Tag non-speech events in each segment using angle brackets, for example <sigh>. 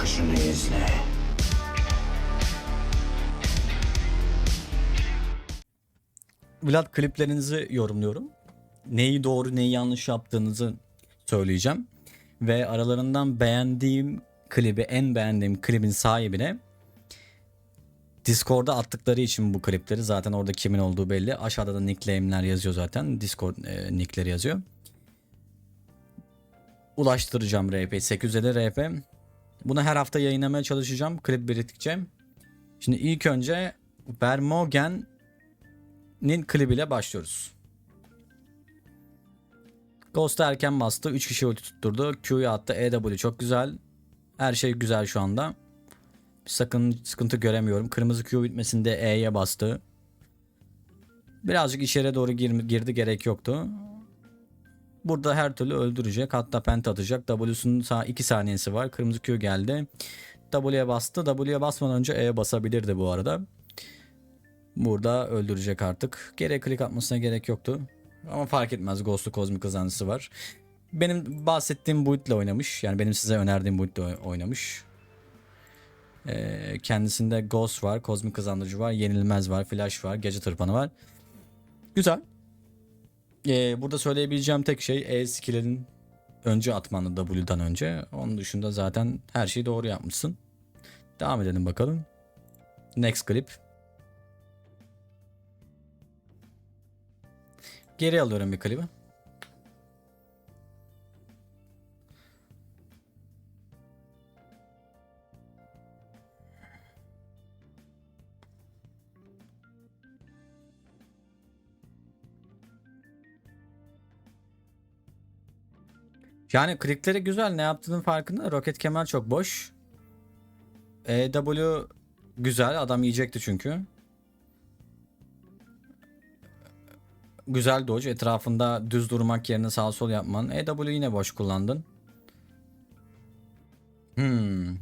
akışını izle. Vlad kliplerinizi yorumluyorum. Neyi doğru neyi yanlış yaptığınızı söyleyeceğim. Ve aralarından beğendiğim klibi, en beğendiğim klibin sahibine Discord'a attıkları için bu klipleri zaten orada kimin olduğu belli. Aşağıda da nickname'ler yazıyor zaten. Discord e, nickleri yazıyor. Ulaştıracağım RP. 850 RP. Bunu her hafta yayınlamaya çalışacağım. Klip biriktikçe. Şimdi ilk önce Vermogen Nin klibiyle başlıyoruz. Ghost erken bastı. 3 kişi ulti tutturdu. Q'yu attı. EW çok güzel. Her şey güzel şu anda. Sakın sıkıntı göremiyorum. Kırmızı Q bitmesinde E'ye bastı. Birazcık içeri doğru gir- girdi gerek yoktu. Burada her türlü öldürecek. Hatta penta atacak. Sağ 2 saniyesi var. Kırmızı Q geldi. W'ye bastı. W'ye basmadan önce E'ye basabilirdi bu arada. Burada öldürecek artık. Geriye klik atmasına gerek yoktu. Ama fark etmez. Ghost'lu kozmik kazandısı var. Benim bahsettiğim build'le oynamış. Yani benim size önerdiğim build'le oy- oynamış. Ee, kendisinde Ghost var, kozmik kazandırıcı var, yenilmez var, flash var, gece tırpanı var. Güzel. Ee, burada söyleyebileceğim tek şey E skill'in önce atmanı W'dan önce. Onun dışında zaten her şeyi doğru yapmışsın. Devam edelim bakalım. Next clip. Geri alıyorum bir klibi. Yani klikleri güzel. Ne yaptığının farkında. Roket kemer çok boş. EW güzel. Adam yiyecekti çünkü. Güzel dodge. Etrafında düz durmak yerine sağ sol yapman. EW yine boş kullandın. Hmm.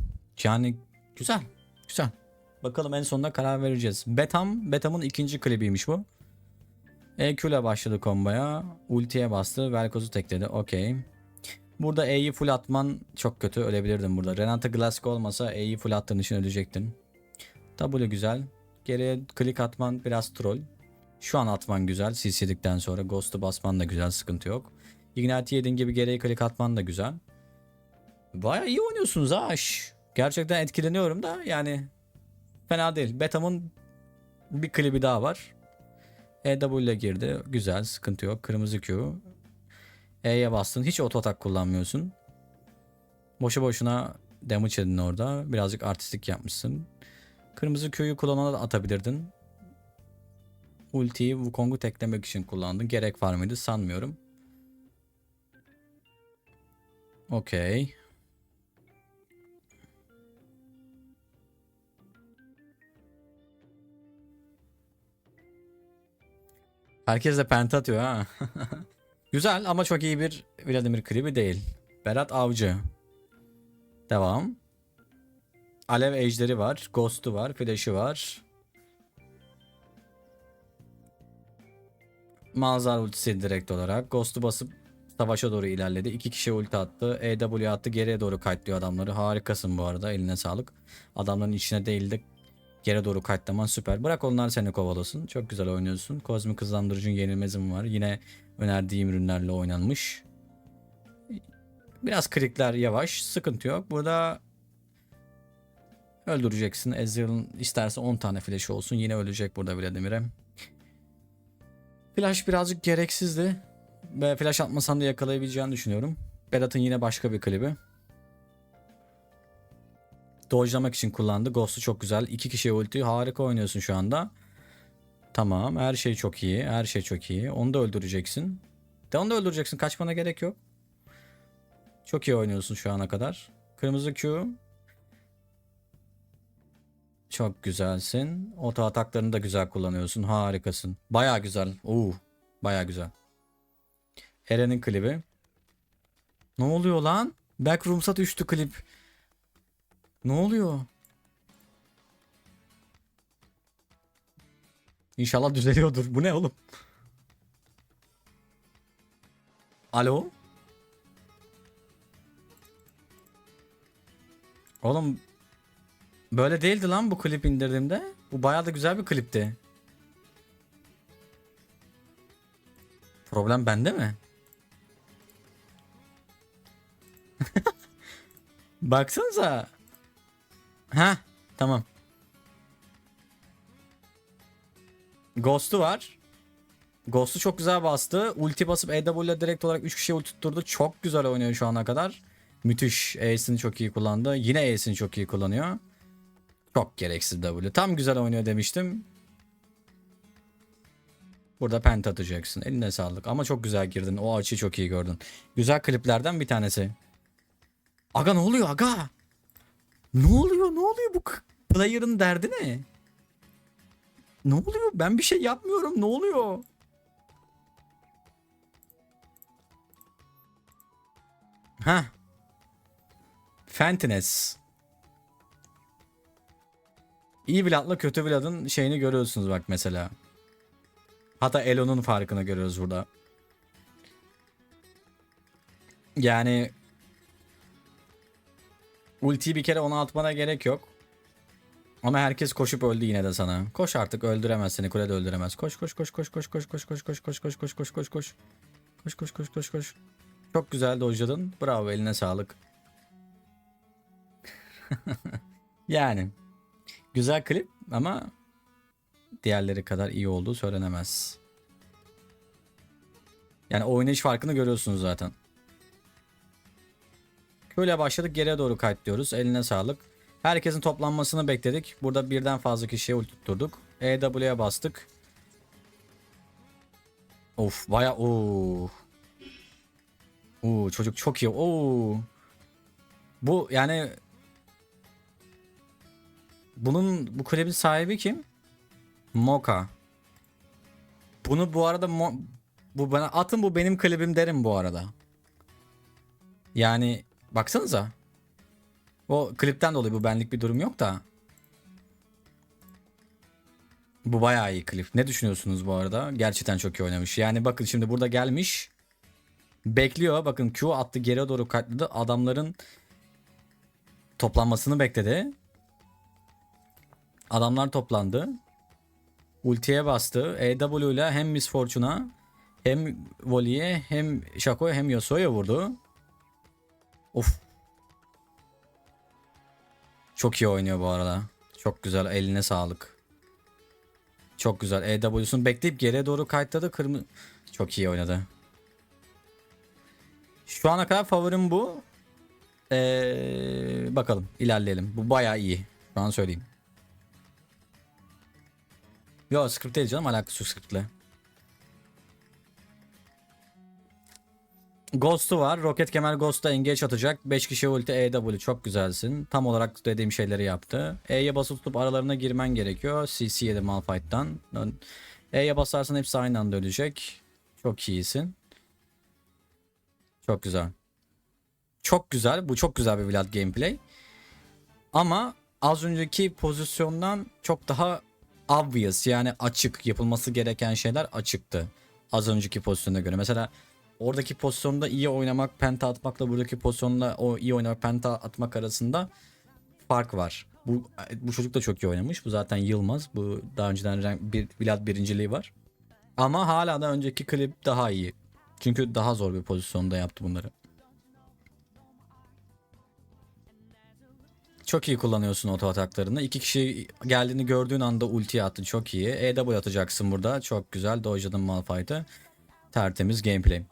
Yani güzel. Güzel. Bakalım en sonunda karar vereceğiz. Betam. Betam'ın ikinci klibiymiş bu. EQ ile başladı komboya. Ultiye bastı. Velkoz'u tekledi. Okey. Burada E'yi full atman çok kötü. Ölebilirdin burada. Renata Glasgow olmasa E'yi full attığın için ölecektin. W güzel. Geriye klik atman biraz troll. Şu an atman güzel. CC'dikten sonra Ghost'u basman da güzel. Sıkıntı yok. Ignite yediğin gibi geriye klik atman da güzel. Baya iyi oynuyorsunuz ha. Gerçekten etkileniyorum da yani fena değil. Betam'ın bir klibi daha var. EW ile girdi. Güzel. Sıkıntı yok. Kırmızı Q. E'ye bastın. Hiç auto atak kullanmıyorsun. Boşu boşuna damage edin orada. Birazcık artistik yapmışsın. Kırmızı Q'yu kullanana da atabilirdin. Ultiyi Wukong'u teklemek için kullandın. Gerek var mıydı sanmıyorum. Okey. Herkes de penta atıyor ha. <laughs> Güzel ama çok iyi bir Vladimir klibi değil. Berat Avcı. Devam. Alev ejderi var. Ghost'u var. Flash'ı var. Malzar ultisi direkt olarak. Ghost'u basıp savaşa doğru ilerledi. İki kişi ulti attı. EW attı. Geriye doğru kayıtlıyor adamları. Harikasın bu arada. Eline sağlık. Adamların içine değil de geri doğru kayıtlaman süper. Bırak onlar seni kovalasın. Çok güzel oynuyorsun. Kozmik hızlandırıcın yenilmezim var. Yine önerdiğim ürünlerle oynanmış. Biraz klikler yavaş. Sıkıntı yok. Burada öldüreceksin. Ezreal'ın isterse 10 tane flash olsun. Yine ölecek burada Vladimir'e. Flash birazcık gereksizdi. Ve flash atmasan da yakalayabileceğini düşünüyorum. Berat'ın yine başka bir klibi. Dodge'lamak için kullandı. Ghost'u çok güzel. İki kişiye ulti. Harika oynuyorsun şu anda. Tamam. Her şey çok iyi. Her şey çok iyi. Onu da öldüreceksin. De onu da öldüreceksin. Kaçmana gerek yok. Çok iyi oynuyorsun şu ana kadar. Kırmızı Q. Çok güzelsin. Oto ataklarını da güzel kullanıyorsun. Harikasın. Baya güzel. Oo, baya güzel. Eren'in klibi. Ne oluyor lan? Backrooms'a düştü klip. Ne oluyor? İnşallah düzeliyordur. Bu ne oğlum? Alo? Oğlum böyle değildi lan bu klip indirdiğimde. Bu bayağı da güzel bir klipti. Problem bende mi? <laughs> Baksanıza. Ha, tamam. Ghost'u var. Ghost'u çok güzel bastı. Ulti basıp EW ile direkt olarak 3 kişiye ulti tutturdu. Çok güzel oynuyor şu ana kadar. Müthiş. Ace'ini çok iyi kullandı. Yine Ace'ini çok iyi kullanıyor. Çok gereksiz W. Tam güzel oynuyor demiştim. Burada pent atacaksın. Eline sağlık. Ama çok güzel girdin. O açıyı çok iyi gördün. Güzel kliplerden bir tanesi. Aga ne oluyor aga? Ne oluyor? Ne oluyor bu player'ın derdi ne? Ne oluyor? Ben bir şey yapmıyorum. Ne oluyor? Ha. Fentines. İyi Vlad'la kötü Vlad'ın şeyini görüyorsunuz bak mesela. Hatta Elo'nun farkını görüyoruz burada. Yani ultiyi bir kere ona atmana gerek yok. Ama herkes koşup öldü yine de sana. Koş artık öldüremez seni. Kule de öldüremez. Koş koş koş koş koş koş koş koş koş koş koş koş koş koş koş. Koş koş koş koş koş. Çok güzel dojladın. Bravo eline sağlık. yani güzel klip ama diğerleri kadar iyi olduğu söylenemez. Yani oynayış farkını görüyorsunuz zaten. Şöyle başladık geriye doğru kayıtlıyoruz. Eline sağlık. Herkesin toplanmasını bekledik. Burada birden fazla kişiye ulti tutturduk. EW'ye bastık. Of baya ooo. Oo çocuk çok iyi. Oo. Bu yani bunun bu kulübün sahibi kim? Moka. Bunu bu arada mo- bu bana atın bu benim klibim derim bu arada. Yani baksanıza. O klipten dolayı bu benlik bir durum yok da. Bu bayağı iyi klip. Ne düşünüyorsunuz bu arada? Gerçekten çok iyi oynamış. Yani bakın şimdi burada gelmiş. Bekliyor. Bakın Q attı geriye doğru katladı. Adamların toplanmasını bekledi. Adamlar toplandı. Ultiye bastı. EW ile hem Miss Fortune'a hem Voli'ye hem Shaco'ya hem Yasuo'ya vurdu. Of. Çok iyi oynuyor bu arada. Çok güzel. Eline sağlık. Çok güzel. EW'sunu bekleyip geriye doğru kayıtladı. Kırmızı. Çok iyi oynadı. Şu ana kadar favorim bu. Ee, bakalım ilerleyelim. Bu bayağı iyi. Şu an söyleyeyim. Yo script değil canım alakası yok scriptle. Ghost'u var. Roket kemer Ghost'a engage atacak. 5 kişi ulti EW çok güzelsin. Tam olarak dediğim şeyleri yaptı. E'ye basıp tutup aralarına girmen gerekiyor. CC yedi Malphite'dan. E'ye basarsan hepsi aynı anda ölecek. Çok iyisin. Çok güzel. Çok güzel. Bu çok güzel bir Vlad gameplay. Ama az önceki pozisyondan çok daha obvious yani açık yapılması gereken şeyler açıktı. Az önceki pozisyona göre. Mesela oradaki pozisyonda iyi oynamak, penta atmakla buradaki pozisyonda o iyi oynamak, penta atmak arasında fark var. Bu bu çocuk da çok iyi oynamış. Bu zaten Yılmaz. Bu daha önceden bir Vlad birinciliği var. Ama hala da önceki klip daha iyi. Çünkü daha zor bir pozisyonda yaptı bunları. Çok iyi kullanıyorsun oto ataklarını. İki kişi geldiğini gördüğün anda ulti attın. Çok iyi. EW atacaksın burada. Çok güzel. Dojladın Malphite'ı. Tertemiz gameplay.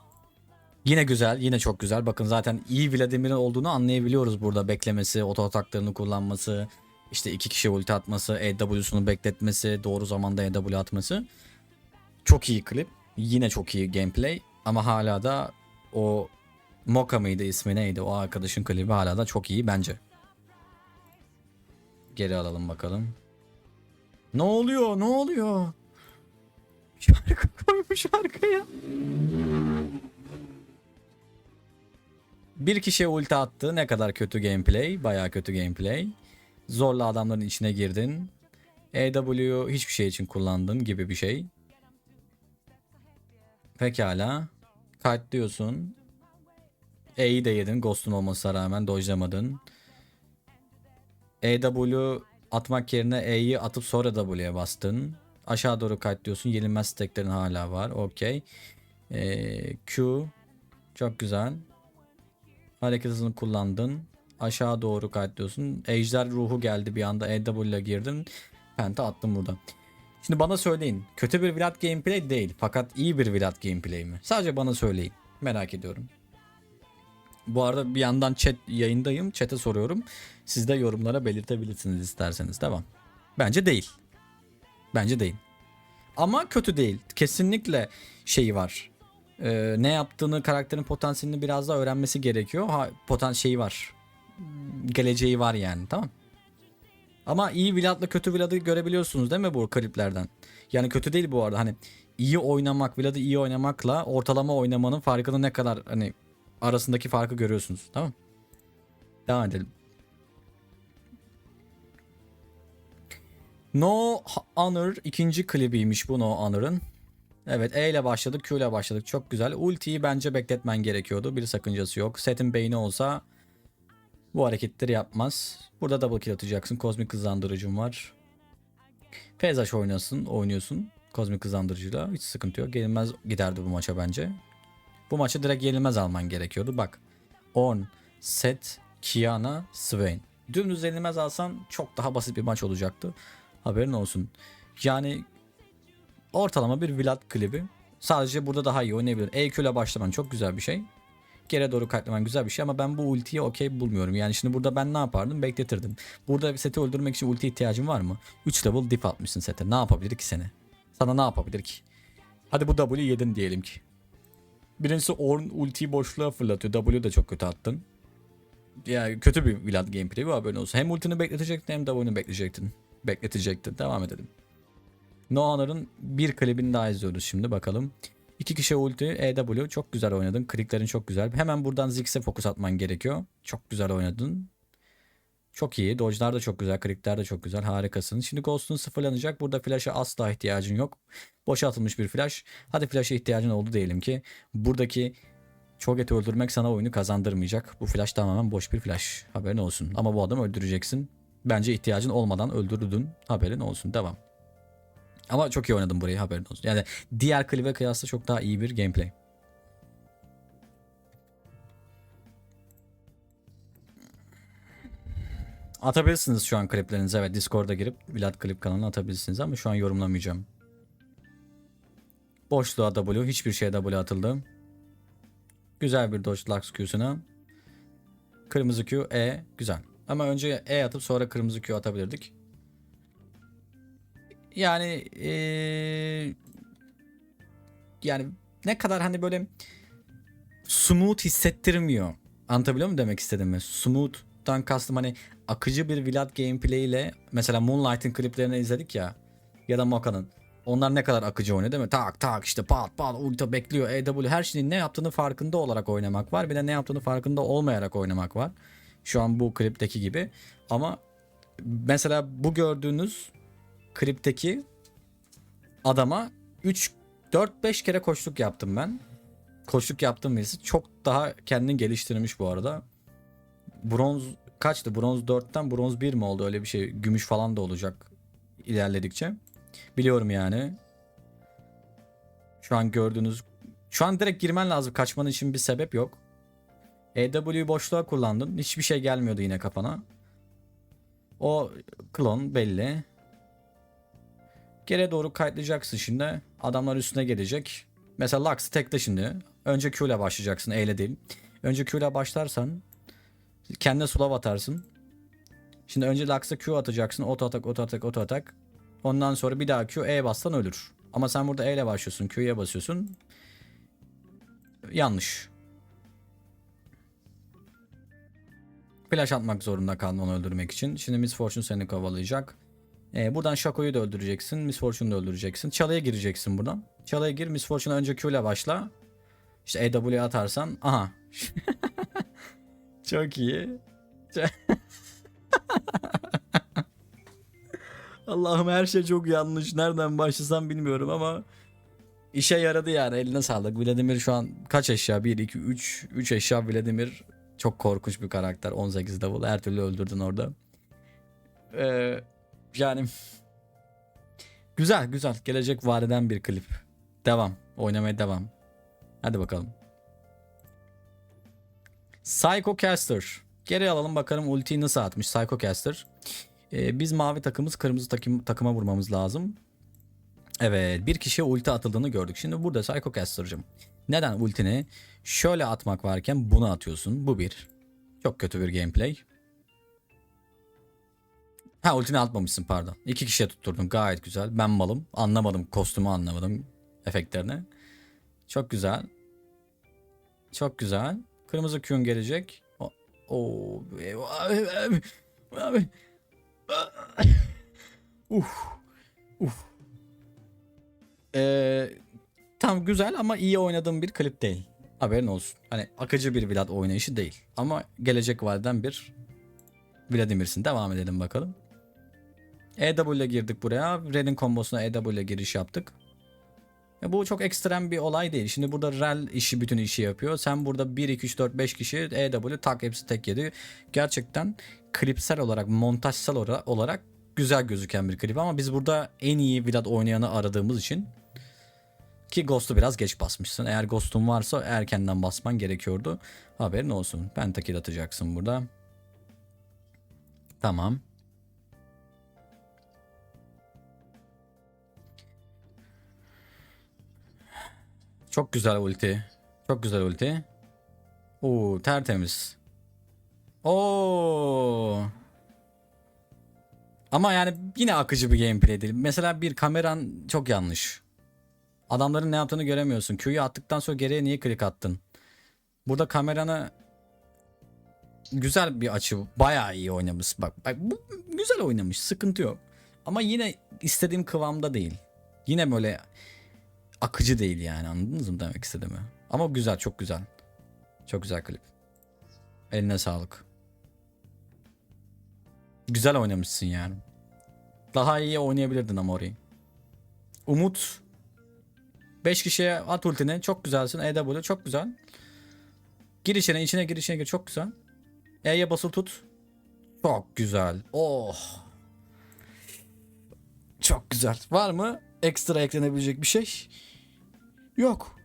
Yine güzel. Yine çok güzel. Bakın zaten iyi Vladimir'in olduğunu anlayabiliyoruz burada. Beklemesi, oto ataklarını kullanması. işte iki kişi ulti atması, EW'sunu bekletmesi, doğru zamanda EW atması. Çok iyi klip. Yine çok iyi gameplay. Ama hala da o Moka mıydı ismi neydi? O arkadaşın klibi hala da çok iyi bence. Geri alalım bakalım. Ne oluyor? Ne oluyor? Şarkı koymuş arkaya. Bir kişiye ulti attı. Ne kadar kötü gameplay. Baya kötü gameplay. Zorla adamların içine girdin. EW'yu hiçbir şey için kullandın gibi bir şey. Pekala. Kayıtlıyorsun. E'yi de yedin. Ghost'un olmasına rağmen dojlamadın. EW atmak yerine E'yi atıp sonra W'ye bastın. Aşağı doğru kayıtlıyorsun. Yenilmez steklerin hala var. Okey. Ee, Q. Çok güzel. Hareket hızını kullandın. Aşağı doğru kayıtlıyorsun. Ejder ruhu geldi bir anda. EW ile girdin. Penta attım burada. Şimdi bana söyleyin. Kötü bir Vlad gameplay değil. Fakat iyi bir Vlad gameplay mi? Sadece bana söyleyin. Merak ediyorum. Bu arada bir yandan chat yayındayım. Chat'e soruyorum. Siz de yorumlara belirtebilirsiniz isterseniz. Devam. Bence değil. Bence değil. Ama kötü değil. Kesinlikle şeyi var. Ee, ne yaptığını, karakterin potansiyelini biraz daha öğrenmesi gerekiyor. Ha, potan şeyi var. Geleceği var yani. Tamam. Ama iyi Vlad'la kötü Vlad'ı görebiliyorsunuz değil mi bu kliplerden? Yani kötü değil bu arada. Hani iyi oynamak, Vlad'ı iyi oynamakla ortalama oynamanın farkını ne kadar hani arasındaki farkı görüyorsunuz. Tamam. Devam edelim. No Honor ikinci klibiymiş bu No Honor'ın. Evet E ile başladık Q ile başladık çok güzel. Ultiyi bence bekletmen gerekiyordu bir sakıncası yok. Setin beyni olsa bu hareketleri yapmaz. Burada double kill atacaksın. Kozmik hızlandırıcım var. Fezaş oynasın, oynuyorsun. Kozmik hızlandırıcıyla hiç sıkıntı yok. Yenilmez giderdi bu maça bence. Bu maçı direkt yenilmez alman gerekiyordu. Bak. Orn, Set, Kiana, Swain. Dümdüz yenilmez alsan çok daha basit bir maç olacaktı. Haberin olsun. Yani ortalama bir Vlad klibi. Sadece burada daha iyi oynayabilir. EQ ile başlaman çok güzel bir şey. Geri doğru katlaman güzel bir şey ama ben bu ultiyi okey bulmuyorum. Yani şimdi burada ben ne yapardım? Bekletirdim. Burada seti öldürmek için ulti ihtiyacın var mı? 3 level dip atmışsın sete. Ne yapabilir ki seni? Sana ne yapabilir ki? Hadi bu W yedin diyelim ki. Birincisi Ornn ultiyi boşluğa fırlatıyor. W da çok kötü attın. Yani kötü bir Vlad gameplay bu haberin olsun. Hem ultini bekletecektin hem W'nu bekleyecektin. Bekletecektin. Devam edelim. No Honor'ın bir klibini daha izliyoruz şimdi bakalım. İki kişi ulti EW çok güzel oynadın. Kliklerin çok güzel. Hemen buradan Ziggs'e fokus atman gerekiyor. Çok güzel oynadın. Çok iyi. Dodge'lar da çok güzel. Klikler de çok güzel. Harikasın. Şimdi Ghost'un sıfırlanacak. Burada flash'a asla ihtiyacın yok. Boşa atılmış bir flash. Hadi flash'a ihtiyacın oldu diyelim ki. Buradaki çok eti öldürmek sana oyunu kazandırmayacak. Bu flash tamamen boş bir flash. Haberin olsun. Ama bu adamı öldüreceksin. Bence ihtiyacın olmadan öldürdün. Haberin olsun. Devam. Ama çok iyi oynadım burayı haberin olsun. Yani diğer klibe kıyasla çok daha iyi bir gameplay. Atabilirsiniz şu an kliplerinizi. Evet Discord'a girip Vlad Klip kanalına atabilirsiniz ama şu an yorumlamayacağım. Boşluğa W. Hiçbir şeye W atıldı. Güzel bir Dodge Lux Q'suna. Kırmızı Q, E. Güzel. Ama önce E atıp sonra kırmızı Q atabilirdik. Yani eee, yani ne kadar hani böyle smooth hissettirmiyor. Anlatabiliyor muyum demek istediğimi? Smooth'tan kastım hani akıcı bir Vlad gameplay ile mesela Moonlight'ın kliplerini izledik ya ya da Moka'nın. Onlar ne kadar akıcı oynuyor değil mi? Tak tak işte pat pat ulti bekliyor. EW her şeyin ne yaptığını farkında olarak oynamak var. Bir de ne yaptığını farkında olmayarak oynamak var. Şu an bu klipteki gibi. Ama mesela bu gördüğünüz klipteki adama 3 4 5 kere koşluk yaptım ben. Koşluk yaptığım birisi çok daha kendini geliştirmiş bu arada. Bronz kaçtı? Bronz 4'ten bronz 1 mi oldu öyle bir şey? Gümüş falan da olacak ilerledikçe. Biliyorum yani. Şu an gördüğünüz şu an direkt girmen lazım. Kaçman için bir sebep yok. EW'yu boşluğa kullandın. Hiçbir şey gelmiyordu yine kafana. O klon belli. Geriye doğru kayıtlayacaksın şimdi. Adamlar üstüne gelecek. Mesela Lux tekle şimdi. Önce Q ile başlayacaksın. E ile değil. Önce Q ile başlarsan kendine slow atarsın. Şimdi önce Lux'a Q atacaksın. Auto atak, auto atak, auto atak. Ondan sonra bir daha Q, E bassan ölür. Ama sen burada E ile başlıyorsun. Q'ye basıyorsun. Yanlış. Flash atmak zorunda kaldın onu öldürmek için. Şimdi Miss Fortune seni kovalayacak. Ee, buradan Shaco'yu da öldüreceksin. Miss Fortune'u da öldüreceksin. Çalıya gireceksin buradan. Çalıya gir. Miss Fortune'a önce Q ile başla. İşte EW'ye atarsan. Aha. <laughs> Çok iyi. <laughs> Allah'ım her şey çok yanlış. Nereden başlasam bilmiyorum ama işe yaradı yani. Eline sağlık. Vladimir şu an kaç eşya? 1, 2, 3. 3 eşya Vladimir. Çok korkunç bir karakter. 18 level. Her türlü öldürdün orada. Ee, yani güzel güzel gelecek vadeden bir klip. Devam. Oynamaya devam. Hadi bakalım. Psycho Caster. Geri alalım bakalım ultiyi nasıl atmış Psycho Caster. Ee, biz mavi takımız kırmızı takım, takıma vurmamız lazım. Evet bir kişiye ulti atıldığını gördük. Şimdi burada Psycho Caster'cım. Neden ultini şöyle atmak varken bunu atıyorsun? Bu bir. Çok kötü bir gameplay. Ha ultini atmamışsın pardon. İki kişiye tutturdun gayet güzel. Ben malım. Anlamadım kostümü anlamadım efektlerini. Çok güzel. Çok güzel. Kırmızı Q'un gelecek. O. Uf. Uf. Ee, tam güzel ama iyi oynadığım bir klip değil. Haberin olsun. Hani akıcı bir Vlad oynayışı değil. Ama gelecek vadeden bir Vladimir'sin. Devam edelim bakalım. EW ile girdik buraya. Red'in kombosuna EW ile giriş yaptık. Ya bu çok ekstrem bir olay değil. Şimdi burada Rel işi bütün işi yapıyor. Sen burada 1, 2, 3, 4, 5 kişi EW tak hepsi tek yedi. Gerçekten klipsel olarak, montajsal olarak güzel gözüken bir klip ama biz burada en iyi Vlad oynayanı aradığımız için ki Ghost'u biraz geç basmışsın. Eğer Ghost'un varsa erkenden basman gerekiyordu. Haberin olsun. Pentakill atacaksın burada. Tamam. Çok güzel ulti. Çok güzel ulti. Oo tertemiz. Oo. Ama yani yine akıcı bir gameplay değil. Mesela bir kameran çok yanlış. Adamların ne yaptığını göremiyorsun. Q'yu attıktan sonra geriye niye klik attın? Burada kameranı güzel bir açı. Bayağı iyi oynamış. Bak, bak bu güzel oynamış. Sıkıntı yok. Ama yine istediğim kıvamda değil. Yine böyle akıcı değil yani anladınız mı demek istediğimi? Ama güzel çok güzel. Çok güzel klip. Eline sağlık. Güzel oynamışsın yani. Daha iyi oynayabilirdin ama orayı. Umut 5 kişiye at ultini. Çok güzelsin. EW çok güzel. Gir içine içine gir içine gir. Çok güzel. E'ye basılı tut. Çok güzel. Oh. Çok güzel. Var mı ekstra eklenebilecek bir şey? Yok.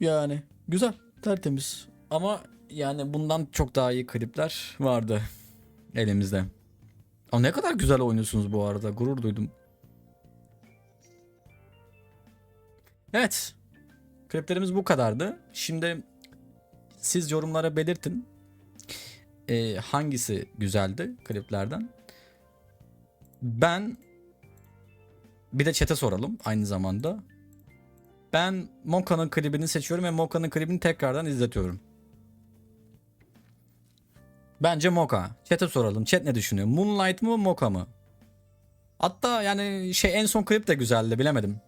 Yani güzel. Tertemiz. Ama yani bundan çok daha iyi klipler vardı elimizde. Ama ne kadar güzel oynuyorsunuz bu arada. Gurur duydum. Evet. Kliplerimiz bu kadardı. Şimdi siz yorumlara belirtin. Ee, hangisi güzeldi kliplerden? Ben bir de chat'e soralım aynı zamanda. Ben Moka'nın klibini seçiyorum ve Moka'nın klibini tekrardan izletiyorum. Bence Moka. Chat'e soralım. Chat ne düşünüyor? Moonlight mı Moka mı? Hatta yani şey en son klip de güzeldi bilemedim.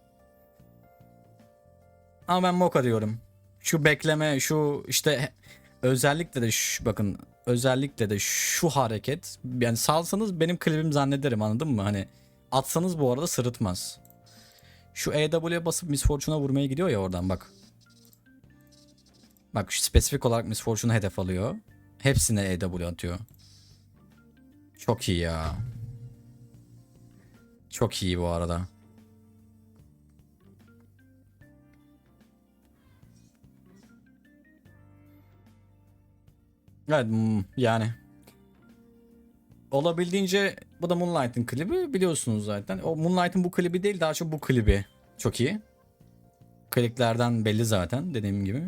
Ama ben Moka diyorum. Şu bekleme şu işte özellikle de şu, bakın özellikle de şu hareket yani salsanız benim klibim zannederim anladın mı? Hani atsanız bu arada sırıtmaz. Şu EW'ye basıp Miss Fortune'a vurmaya gidiyor ya oradan bak. Bak şu spesifik olarak Miss Fortune'u hedef alıyor. Hepsine EW atıyor. Çok iyi ya. Çok iyi bu arada. Evet hmm, yani. Olabildiğince bu da Moonlight'ın klibi biliyorsunuz zaten. O Moonlight'ın bu klibi değil daha çok bu klibi çok iyi. Kliklerden belli zaten dediğim gibi.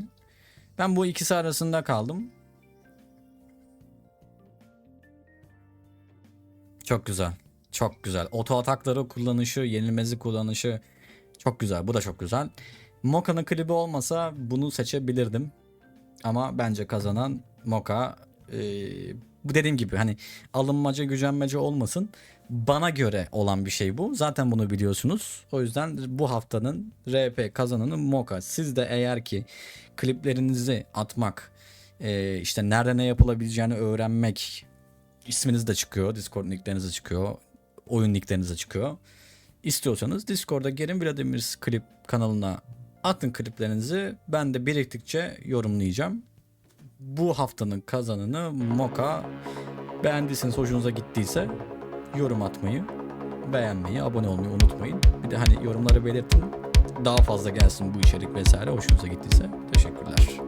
Ben bu ikisi arasında kaldım. Çok güzel. Çok güzel. Oto atakları kullanışı, yenilmezi kullanışı çok güzel. Bu da çok güzel. Moka'nın klibi olmasa bunu seçebilirdim. Ama bence kazanan Moka. Ee, bu dediğim gibi hani alınmaca gücenmece olmasın. Bana göre olan bir şey bu. Zaten bunu biliyorsunuz. O yüzden bu haftanın RP kazananı Moka. Siz de eğer ki kliplerinizi atmak, e, işte nerede ne yapılabileceğini öğrenmek, isminiz de çıkıyor, Discord nickleriniz de çıkıyor, oyun nickleriniz de çıkıyor. İstiyorsanız Discord'a gelin Vladimir klip kanalına atın kliplerinizi. Ben de biriktikçe yorumlayacağım. Bu haftanın kazananı Moka Beğendiyseniz, hoşunuza gittiyse yorum atmayı, beğenmeyi, abone olmayı unutmayın. Bir de hani yorumları belirtin. Daha fazla gelsin bu içerik vesaire hoşunuza gittiyse. Teşekkürler.